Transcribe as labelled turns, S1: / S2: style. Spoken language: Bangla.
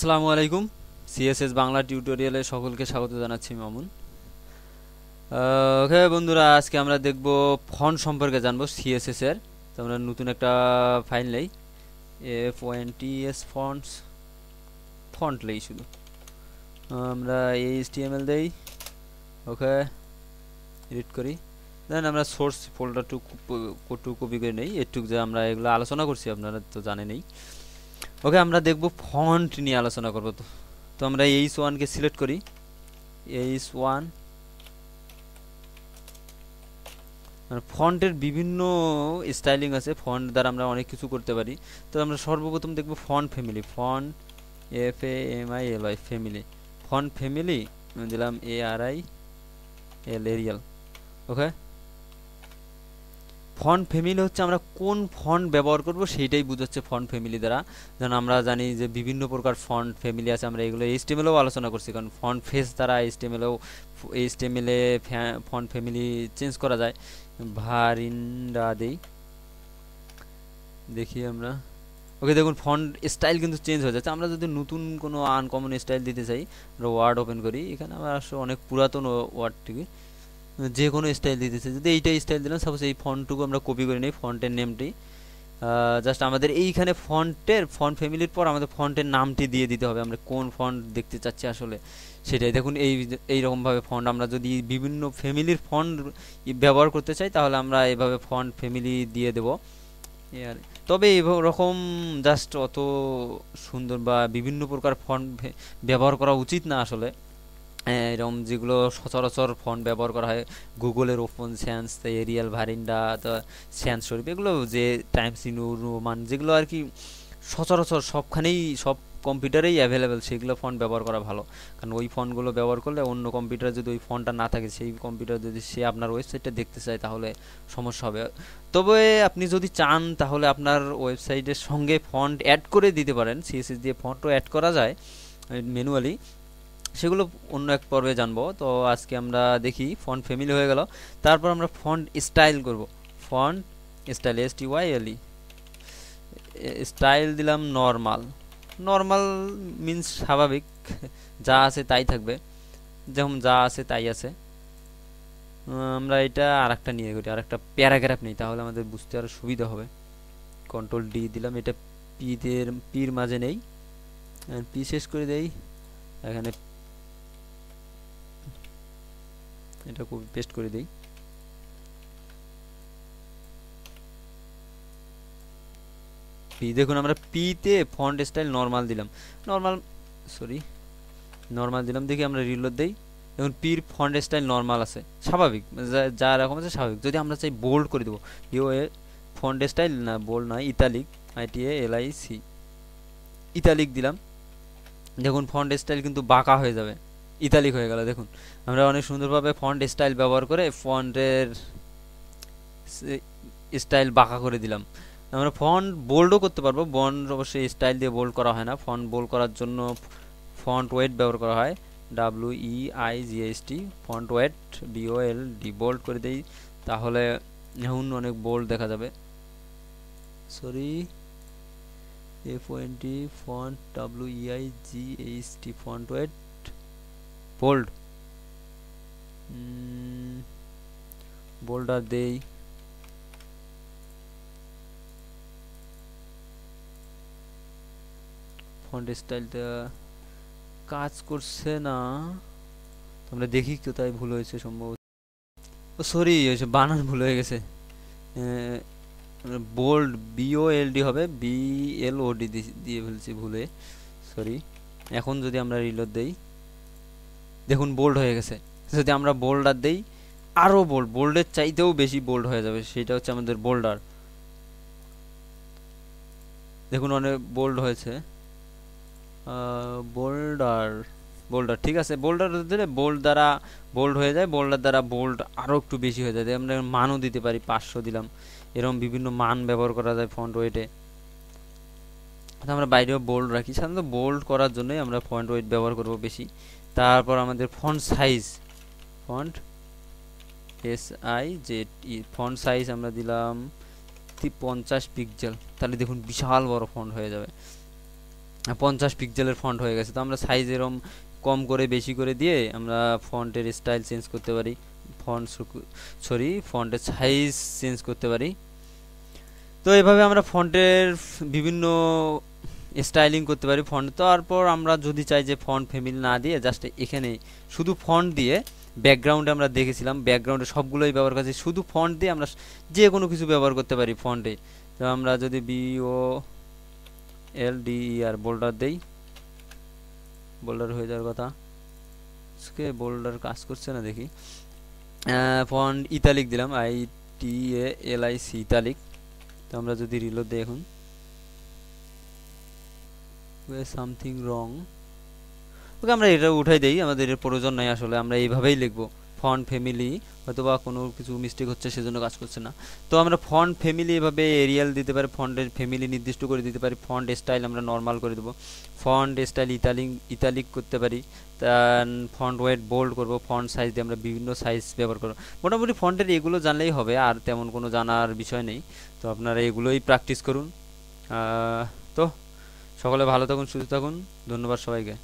S1: আসসালামু আলাইকুম। সিএসএস বাংলা টিউটোরিয়ালে সকলকে স্বাগত জানাচ্ছি, মামুন। ওকে বন্ধুরা, আজকে আমরা দেখব ফন্ট সম্পর্কে জানব সিএসএস এর। তো আমরা নতুন একটা ফাইল নেই। F O N T S fonts font নেই শুধু। আমরা এইচ টি এম এল দেই। ওকে এডিট করি। দেন আমরা source folder to to copy করে নেই। এটুক যে আমরা এগুলো আলোচনা করছি, আপনারা তো জানেনই। ওকে, আমরা দেখব ফন্ট নিয়ে আলোচনা করব। তো তো আমরা এইচ ওয়ানকে সিলেক্ট করি। এইচ ওয়ান মানে ফন্টের বিভিন্ন স্টাইলিং আছে। ফন্ট দ্বারা আমরা অনেক কিছু করতে পারি। তো আমরা সর্বপ্রথম দেখব font family font F A M I L I family font family দিলাম A R I L Arial okay? Font family হচ্ছে আমরা কোন ফন্ট ব্যবহার করব সেইটাই বুঝাচ্ছে ফন্ট ফ্যামিলি দ্বারা। যেন আমরা জানি যে বিভিন্ন প্রকার ফন্ট ফ্যামিলি আছে, আমরা এগুলো এইচটিএমএলেও আলোচনা করছি, কারণ ফন্ট ফেস দ্বারা এইচটিএমএলেও এইচটিএমএলে ফন্ট ফ্যামিলি চেঞ্জ করা যায়। ভারিন্ডা দেই। দেখি আমরা। ওকে, দেখুন, ফন্ট স্টাইল কিন্তু চেঞ্জ হয়ে যাচ্ছে। আমরা যদি নতুন কোনো আনকমন স্টাইল দিতে চাই, আমরা ওয়ার্ড ওপেন করি। এখানে আমরা আসলে অনেক পুরাতন ওয়ার্ডটিকে যে কোনো স্টাইল দিতেছে যদি এইটাই স্টাইল দিলাম সাপোজ এই ফন্টটুকু আমরা কপি করে নিই, ফন্টের নেমটি জাস্ট আমাদের এইখানে ফন্টের, ফন্ট ফ্যামিলির পর আমাদের ফন্টের নামটি দিয়ে দিতে হবে। আমরা কোন ফন্ট দেখতে চাচ্ছি আসলে সেটাই। দেখুন, এই এইরকমভাবে ফন্ট আমরা যদি বিভিন্ন ফ্যামিলির ফন্ট ব্যবহার করতে চাই, তাহলে আমরা এভাবে ফন্ট ফ্যামিলি দিয়ে দেব। আর তবে এরকম জাস্ট অত সুন্দর বা বিভিন্ন প্রকার ফন্ট ব্যবহার করা উচিত না আসলে। এরকম যেগুলো সচরাচর ফন্ট ব্যবহার করা হয়, গুগলের ওপেন স্যান্স এরিয়াল ভারিন্ডা স্যান্স শরীফ এগুলো যে টাইমস ইনু রোমান, যেগুলো আর কি সচরাচর সবখানেই, সব কম্পিউটারেই অ্যাভেলেবেল সেগুলো ফন্ট ব্যবহার করা ভালো। কারণ ওই ফন্টগুলো ব্যবহার করলে অন্য কম্পিউটারে যদি ওই ফন্টটা না থাকে, সেই কম্পিউটার যদি সে আপনার ওয়েবসাইটটা দেখতে চায়, তাহলে সমস্যা হবে। তবে আপনি যদি চান, তাহলে আপনার ওয়েবসাইটের সঙ্গে ফন্ট অ্যাড করে দিতে পারেন সিএসএস দিয়ে ফন্টও অ্যাড করা যায় ম্যানুয়ালি সেগুলো অন্য এক পর্বে জানব। তো আজকে আমরা দেখি ফন্ট ফ্যামিলি হয়ে গেল। তারপর আমরা ফন্ট স্টাইল করব। Font style S T Y style দিলাম নর্মাল নর্মাল মিন্স স্বাভাবিক। যা আছে তাই থাকবে। যেমন যা আছে তাই আছে। আমরা এটা আর একটা নিয়ে করি আর একটা প্যারাগ্রাফ নেই, তাহলে আমাদের বুঝতে আরও সুবিধা হবে। কন্ট্রোল ডি দিলাম, এটা পিদের পির মাঝে নেই। পি শেষ করে দেই। এখানে এটা কপি পেস্ট করে দেই। পি দেখুন আমরা পিতে ফন্ট স্টাইল নর্মাল দিলাম। নর্মাল সরি নর্মাল দিলাম দেখি আমরা রিলোড দেই। দেখুন পির ফন্ট স্টাইল নর্মাল আছে। স্বাভাবিক, যা রকম আছে স্বাভাবিক। যদি আমরা চাই বোল্ড করে দেবো ইও এ ফন্ট স্টাইল না বোল্ড নয় italic I T A L I C italic দিলাম। দেখুন ফন্ট স্টাইল কিন্তু বাঁকা হয়ে যাবে। ইতালিক হয়ে গেল, দেখুন। আমরা অনেক সুন্দরভাবে ফন্ট স্টাইল ব্যবহার করে ফন্টের স্টাইল বাঁকা করে দিলাম। আমরা ফন্ট বোল্ডও করতে পারব বন্ড অবশ্যই স্টাইল দিয়ে বোল্ড করা হয় না। ফন্ট বোল্ড করার জন্য ফন্ট ওয়েট ব্যবহার করা হয়। W E I G S T font weight B O L D bold করে দিই, তাহলে এখন অনেক বোল্ড দেখা যাবে। Sorry F O N T font W E I G H T font weight bold. Bolder দেই। ফন্ট স্টাইলটা কাজ করছে না। আমরা দেখি কোথায় ভুল হয়েছে সম্ভবত। ও সরি বানান ভুল হয়ে গেছে। Bold B O L D হবে বি এল ও ডি দিয়ে ফেলছি ভুলে। সরি এখন যদি আমরা রিলোড দেই। দেখুন বোল্ড হয়ে গেছে। যদি আমরা বোল্ডার দেই আরও বোল্ড বোল্ডের চাইতেও বেশি বোল্ড হয়ে যাবে, সেটা হচ্ছে আমাদের বোল্ডার দেখুন, অনেক বোল্ড হয়েছে। বোল্ডার বোল্ডার ঠিক আছে? বোল্ডার দিলে বোল্ড দ্বারা বোল্ড হয়ে যায় বোল্ডার দ্বারা বোল্ড আরও একটু বেশি হয়ে যায়। আমরা মানও দিতে পারি, পাঁচশো দিলাম, এরকম বিভিন্ন মান ব্যবহার করা যায় ফন্ট ওয়েটে আমরা বাইরেও বোল্ড রাখি। সাধারণত বোল্ড করার জন্যই আমরা ফন্ট ওয়েট ব্যবহার করব বেশি। তারপর আমাদের font size font S I E font size আমরা দিলাম পঞ্চাশ পিক্সেল তাহলে দেখুন বিশাল বড় ফন্ট হয়ে যাবে। পঞ্চাশ পিক্সেলের ফন্ট হয়ে গেছে। তো আমরা সাইজ এরম কম করে বেশি করে দিয়ে আমরা ফন্টের স্টাইল চেঞ্জ করতে পারি। ফন্ট সরি ফন্টের সাইজ চেঞ্জ করতে পারি। তো এভাবে আমরা ফন্টের বিভিন্ন স্টাইলিং করতে পারি ফন্ট। তারপর আমরা যদি চাই যে ফন্ট ফ্যামিলি না দিয়ে জাস্ট এখানে শুধু ফন্ট দিয়ে ব্যাকগ্রাউন্ডে আমরা দেখেছিলাম ব্যাকগ্রাউন্ডে সবগুলোই ব্যবহার করছি। শুধু ফন্ট দিয়ে আমরা যে কোনো কিছু ব্যবহার করতে পারি ফন্টে তো আমরা যদি বি ও এল ডি আর বোল্ডার দেই বোল্ডার হয়ে যাওয়ার কথা। আজকে বোল্ডার কাজ করছে না, দেখি। ফন্ট ইতালিক দিলাম I T A L I C italic. তো আমরা যদি রিলোড দিই এখন। সামথিং রং ওকে আমরা এটা উঠাই দেই, আমাদের এর প্রয়োজন নাই আসলে, আমরা এইভাবেই লিখব। ফন্ট ফ্যামিলি হয়তো বা কোনো কিছু মিস্টেক হচ্ছে, সেজন্য কাজ করছে না। তো আমরা ফন্ট ফ্যামিলি এভাবে এরিয়াল দিতে পারি, ফন্টের ফ্যামিলি নির্দিষ্ট করে দিতে পারি ফন্ট স্টাইল আমরা নর্মাল করে দেবো। ফন্ট স্টাইল ইতালিক ইতালিক করতে পারি ফন্ট ওয়েট বোল্ড করব ফন্ট সাইজ দিয়ে আমরা বিভিন্ন সাইজ ব্যবহার করব। মোটামুটি ফন্টের এগুলো জানলেই হবে, আর তেমন কোনো জানার বিষয় নেই। তো আপনারা এগুলোই প্র্যাকটিস করুন। তো সকলে ভালো থাকুন সুস্থ থাকুন। ধন্যবাদ সবাইকে।